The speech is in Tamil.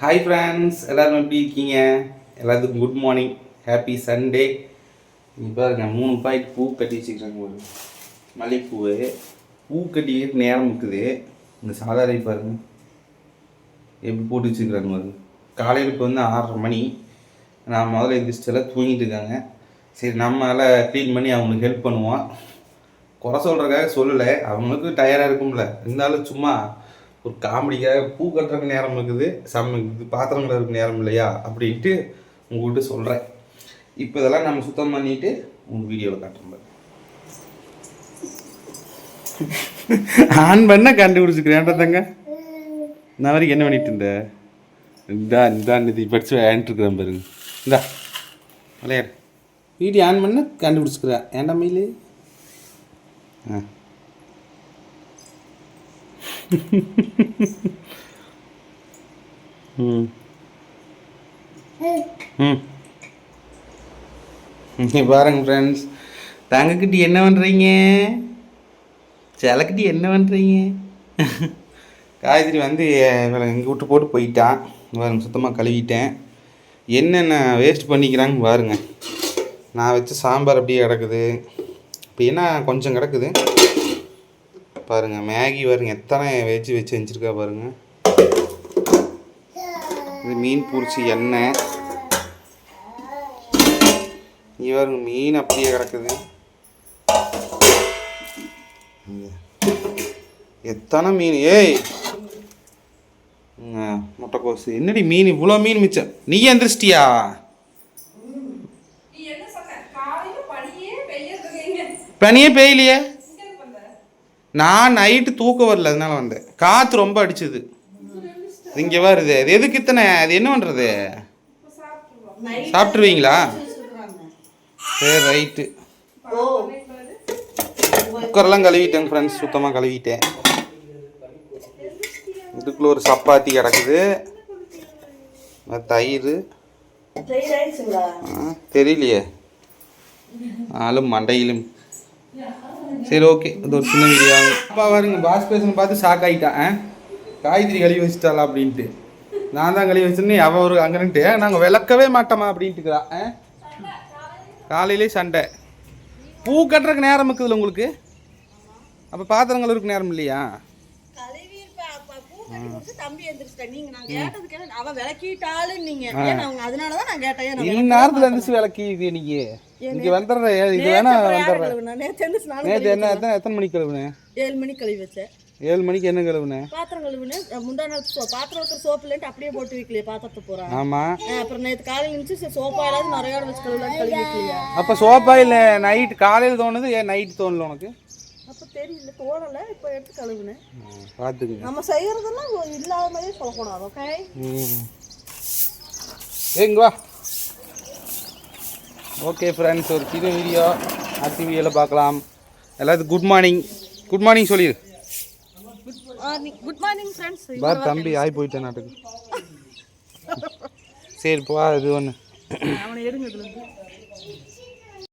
ஹாய் ஃப்ரெண்ட்ஸ் எல்லோரும் எப்படி இருக்கீங்க? எல்லாத்துக்கும் குட் மார்னிங் ஹாப்பி சண்டே இப்போ பாருங்க மூணு பாயிண்ட் பூ கட்டி வச்சுக்கிறாங்க ஒரு மல்லிகைப்பூவு பூ கட்டிக்கிட்டு நேரம் இருக்குது. இந்த சாதாரண பாருங்க. எப்படி போட்டு வச்சுக்கிறாங்க பாருங்க காலையில் இப்போ வந்து ஆறரை மணி. நான் முதல்ல எந்திரிச்சிட்டெல்லாம் தூங்கிட்டு இருக்காங்க. சரி நம்மளால் க்ளீன் பண்ணி அவங்களுக்கு ஹெல்ப் பண்ணுவோம். குறை சொல்கிறக்காக சொல்லலை. அவங்களுக்கு டயர்டாக இருக்கும்ல. இருந்தாலும் சும்மா ஒரு காமெடிக்காக பூ கட்டுறதுக்கு நேரம் இருக்குது சம இது பாத்திரம் கழுவுறதுக்கு நேரம் இல்லையா அப்படின்ட்டு உங்கள்கிட்ட சொல்கிறேன் இப்போ இதெல்லாம் நம்ம சுத்தம் பண்ணிட்டு உங்கள் வீடியோவில் காட்டுறோம் பாரு. ஆன் பண்ண கண்டுபிடிச்சிக்கிறேன் தங்க? நான் வரைக்கும் என்ன பண்ணிட்டு இருந்த? இந்தா இந்தா இது படிச்சு விளையாண்டுருக்குறேன் பாருங்க. இந்தா விளையாடு. வீடியோ ஆன் பண்ண கண்டுபிடிச்சிக்கிறேன். ஏன்டா மயிலு? ஆ. பாருங்க ஃப்ரெண்ட்ஸ் தங்கக்குட்டி என்ன பண்ணுறீங்க சிலக்கிட்டி என்ன பண்ணுறீங்க காய்கறி வந்து இவளை இங்கே விட்டு போட்டு போயிட்டான். பாருங்க சுத்தமாக கழுவிட்டேன். என்னென்ன வேஸ்ட் பண்ணிக்கிறாங்க பாருங்க. நான் வச்ச சாம்பார் அப்படியே கிடக்குது. இப்போ என்ன கொஞ்சம் கிடக்குது. பாருங்க மேகி பாருங்க எத்தனை வச்சு வச்சு வச்சிருக்கா பாருங்க. இது மீன் பொரிச்சு எண்ணெய். இங்க பாருங்க மீன் அப்படியே கிடக்குது. எத்தனை மீன்? ஏய்! முட்டைக்கோசு. என்னடி மீன்? இவ்வளோ மீன் மிச்சம். நீ எந்திரிச்சிட்டியா? பனியே பெய்யலையே? நான் நைட்டு தூக்கம் வரல அதனால வந்தேன். காற்று ரொம்ப அடிச்சுது. இங்கே வருது அது எதுக்கு இத்தனை அது என்ன பண்ணுறது சாப்பிட்ருவீங்களா சரி ரைட்டு குக்கர்லாம் கழுவிட்டேங்க ஃப்ரெண்ட்ஸ் சுத்தமாக கழுவிட்டேன். இதுக்குள்ளே ஒரு சப்பாத்தி கிடக்குது. தயிர். ஆ, தெரியலையே. ஆளும் மண்டையிலும். சரி ஓகே இது ஒரு சின்ன வீடியோ அப்பா வருங்க பாஸ் பேசணும் பார்த்து ஷாக் ஆகிட்டான்? காய்கறி கழுவி வச்சிட்டாளா அப்படின்ட்டு. நான் தான் கழுவி வச்சிருந்தேன் அவ ஒரு அங்கன்ட்டு நாங்கள் விளக்கவே மாட்டோமா? அப்படின்ட்டுக்கிறா காலையிலே சண்டை. பூ கட்டுறதுக்கு நேரம் இருக்குதுல்ல உங்களுக்கு? அப்போ பாத்திரம் கழுவுறதுக்கு நேரம் இல்லையா? நீ நேரத்தில் இருந்துச்சு விளக்கி இது நீங்க? இங்கே வந்துடுற இது வேணா வந்துடுறேன். நேற்று என்ன? எத்தனை எத்தனை மணிக்கு கழுவுனேன் ஏழு மணிக்கு கழுவி வச்சேன். ஏழு மணிக்கு என்ன கழுவுனேன் பாத்திரம் கழுவுனேன் முந்தா நாள் பாத்திரம் வைக்கிற சோப்பு இல்லைன்ட்டு அப்படியே போட்டு வைக்கலையே பாத்திரத்தை போறான் ஆமாம் அப்புறம் நேத்து காலையில இருந்துச்சு சோப்பா இல்லாத நிறைய வச்சு கழுவலான்னு கழுவி வைக்கலையா? அப்போ சோப்பா இல்லை நைட் காலையில் தோணுது ஏன் நைட் தோணல உனக்கு? அப்ப தெரியல தோணல இப்ப எடுத்து கழுவுனேன் பார்த்துக்குங்க நம்ம செய்யறதெல்லாம் இல்லாத மாதிரியே சொல்லக்கூடாது ஓகே ம். ஏங்க வா. ஓகே ஃப்ரெண்ட்ஸ் ஒரு சின்ன வீடியோ வீடியோவில் பார்க்கலாம். எல்லாத்துக்கும் குட் மார்னிங் குட் மார்னிங் சொல்லிடு குட் மார்னிங் ஃப்ரெண்ட்ஸ் பார் தம்பி ஆகி போயிட்டேன் நாட்டுக்கு. சரி போ இது ஒன்று